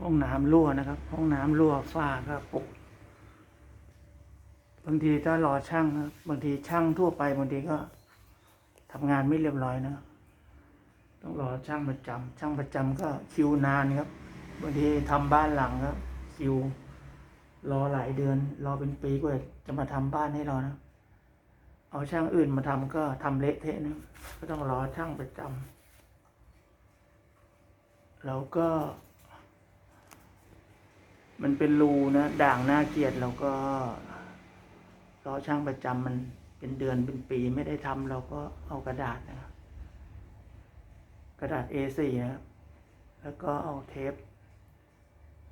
ห้องน้ำรั่วนะครับ ห้องน้ำรั่วฝ้าก็ปุกบางทีถ้ารอช่างนะบางทีช่างทั่วไปบางทีก็ทำงานไม่เรียบร้อยนะ ต้องรอช่างประจำช่างประจำก็คิวนานครับบางทีทำบ้านหลังครับคิว รอหลายเดือน รอเป็นปีกว่าจะมาทำบ้านให้เรานะเอาช่างอื่นมาทำก็ทำเละเทะนะก็ต้องรอช่างประจำแล้วก็ มันเป็นรูนะด่างน่าเกลียดเราก็รอช่างประจำมันเป็นเดือนเป็นปีไม่ได้ทำเราก็เอากระดาษนะครับกระดาษ A4 นะครับแล้วก็เอาเทป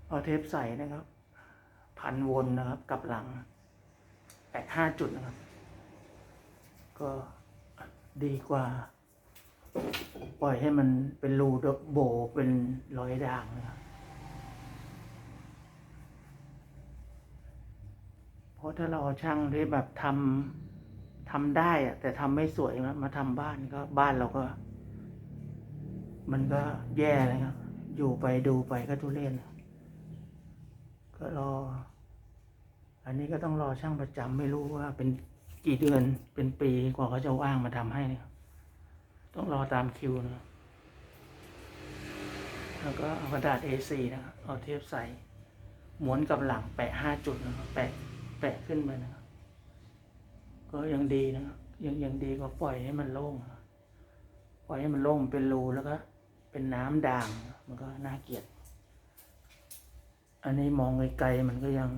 เอาเทปใส่นะครับ พันวนนะครับกับหลังแปะห้าจุดนะครับ ก็ดีกว่า ปล่อยให้มันเป็นรูโบเป็นรอยด่างนะครับ เพราะถ้าเราช่างที่แบบทำทำได้อะแต่ทำไม่สวยมามาทำบ้านก็บ้านเราก็ มันก็แย่เลยครับอยู่ไปดูไปก็ทุเรศนก็รอ อันนี้ก็ต้องรอช่างประจำไม่รู้ว่าเป็นกี่เดือนเป็นปีกว่าเขาจะว่างมาทำให้เนี่ยต้องรอตามคิวนะแล้วก็เอากระดาษ A4 นะครับเอาเทปใส่ม้วนกับหลังแปะห้าจุดนะครับแปะ แปะขึ้นไปนะครับ ก็ยังดีนะครับยังยังดีกว่าปล่อยให้มันโล่ง ปล่อยให้มันโล่งเป็นรูแล้วก็ เป็นน้ำด่าง มันก็น่าเกลียด อันนี้มองไกลๆมันก็ยัง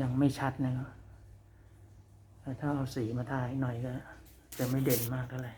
ยังไม่ชัดนะครับถ้าเอาสีมาทาอีกหน่อยก็ จะไม่เด่นมากเท่าไหร่